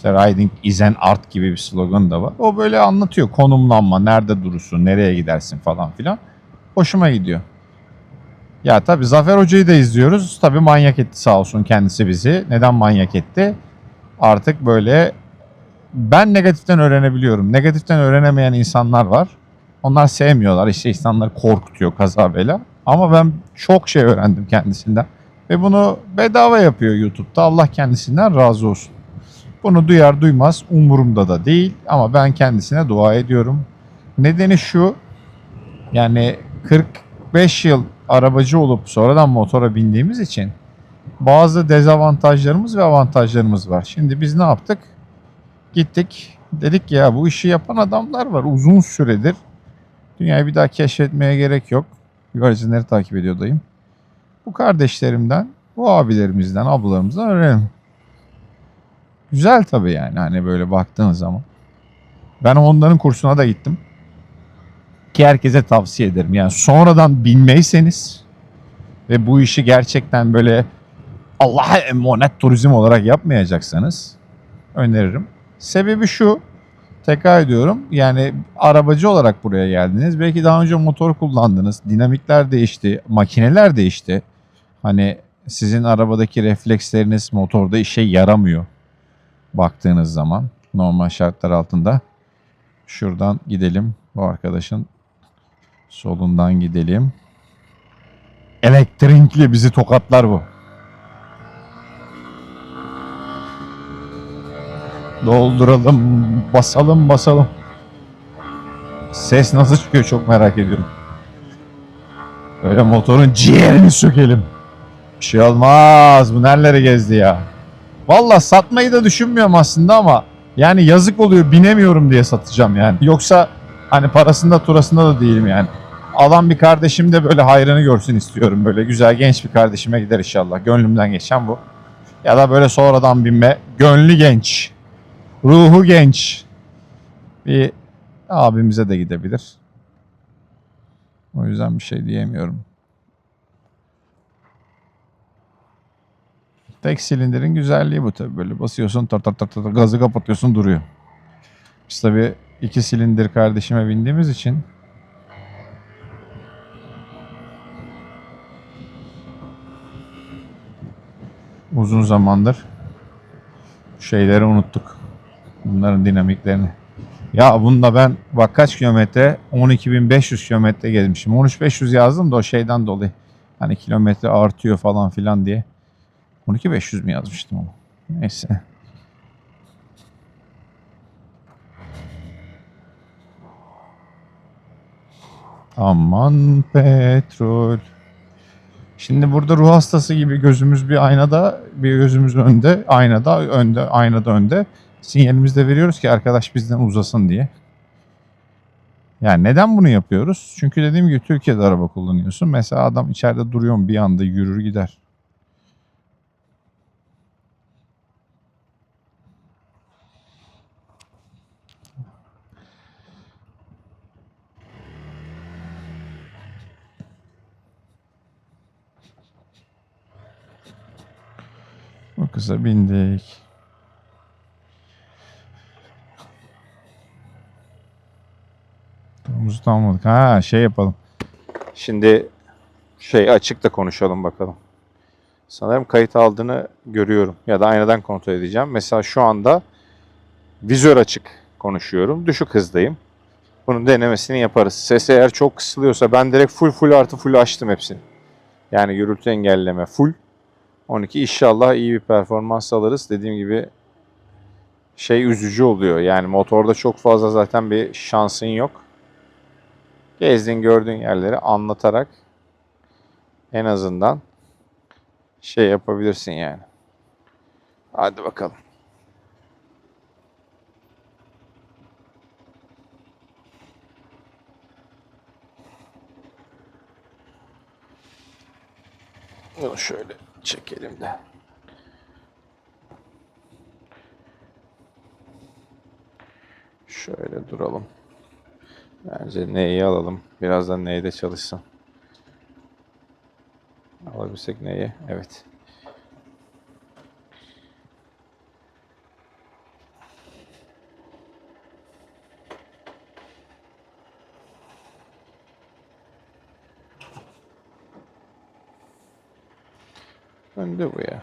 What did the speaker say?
İşte riding is an art gibi bir slogan da var. O böyle anlatıyor konumlanma, nerede durursun, nereye gidersin falan filan. Hoşuma gidiyor. Ya tabii Zafer Hoca'yı da izliyoruz. Tabii manyak etti sağ olsun kendisi bizi. Neden manyak etti? Artık böyle ben negatiften öğrenebiliyorum. Negatiften öğrenemeyen insanlar var. Onlar sevmiyorlar. İşte insanları korkutuyor kaza bela. Ama ben çok şey öğrendim kendisinden. Ve bunu bedava yapıyor YouTube'da. Allah kendisinden razı olsun. Bunu duyar duymaz umurumda da değil. Ama ben kendisine dua ediyorum. Nedeni şu. Yani 45 yıl arabacı olup sonradan motora bindiğimiz için bazı dezavantajlarımız ve avantajlarımız var. Şimdi biz ne yaptık? Gittik dedik ki ya bu işi yapan adamlar var uzun süredir. Dünyayı bir daha keşfetmeye gerek yok. Güvercinleri takip ediyor dayım. Bu kardeşlerimden, bu abilerimizden, ablalarımızdan öğrenelim. Güzel tabii yani hani böyle baktığın zaman. Ben onların kursuna da gittim. Ki herkese tavsiye ederim. Yani sonradan bilmeyseniz ve bu işi gerçekten böyle Allah'a emanet turizm olarak yapmayacaksanız öneririm. Sebebi şu. Tekrar ediyorum. Yani arabacı olarak buraya geldiniz. Belki daha önce motor kullandınız. Dinamikler değişti. Makineler değişti. Hani sizin arabadaki refleksleriniz motorda işe yaramıyor. Baktığınız zaman normal şartlar altında. Şuradan gidelim. Bu arkadaşın solundan gidelim. Elektrikli bizi tokatlar bu. Dolduralım, basalım, basalım. Ses nasıl çıkıyor çok merak ediyorum. Böyle motorun ciğerini sökelim. Bir şey olmaz. Bu nerelere gezdi ya. Valla satmayı da düşünmüyorum aslında ama yani yazık oluyor binemiyorum diye satacağım yani. Yoksa hani parasında turasında da değilim yani. Alan bir kardeşim de böyle hayrını görsün istiyorum. Böyle güzel genç bir kardeşime gider inşallah. Gönlümden geçen bu. Ya da böyle sonradan binme. Gönlü genç. Ruhu genç. Bir abimize de gidebilir. O yüzden bir şey diyemiyorum. Tek silindirin güzelliği bu tabii. Böyle basıyorsun tar tar tar tar gazı kapatıyorsun duruyor. Biz tabii iki silindir kardeşime bindiğimiz için uzun zamandır şeyleri unuttuk. Bunların dinamiklerini. Ya bunda ben bak kaç kilometre? 12.500 kilometre gezmişim. 13.500 yazdım da o şeyden dolayı. Hani kilometre artıyor falan filan diye. 12.500 mi yazmıştım ama. Neyse. Aman petrol. Şimdi burada ruh hastası gibi gözümüz bir aynada, bir gözümüz önde, aynada, önde, aynada önde. Sinyalimizi de veriyoruz ki arkadaş bizden uzasın diye. Yani neden bunu yapıyoruz? Çünkü dediğim gibi Türkiye'de araba kullanıyorsun. Mesela adam içeride duruyor bir anda yürür gider. Bu kıza bindik. Tomuzu almadık. Ha şey yapalım. Şimdi şey açık da konuşalım bakalım. Sanırım kayıt aldığını görüyorum. Ya da aynadan kontrol edeceğim. Mesela şu anda vizör açık konuşuyorum. Düşük hızdayım. Bunun denemesini yaparız. Ses eğer çok kısılıyorsa ben direkt full full artı full açtım hepsini. Yani gürültü engelleme full. 12 inşallah iyi bir performans alırız. Dediğim gibi şey üzücü oluyor. Yani motorda çok fazla zaten bir şansın yok. Gezdiğin gördüğün yerleri anlatarak en azından şey yapabilirsin yani. Hadi bakalım. Bunu şöyle çekelim de. Şöyle duralım. Bence neyi alalım. Birazdan neyde çalışsın. Alabilsek neyi? Evet. Önde bu ya.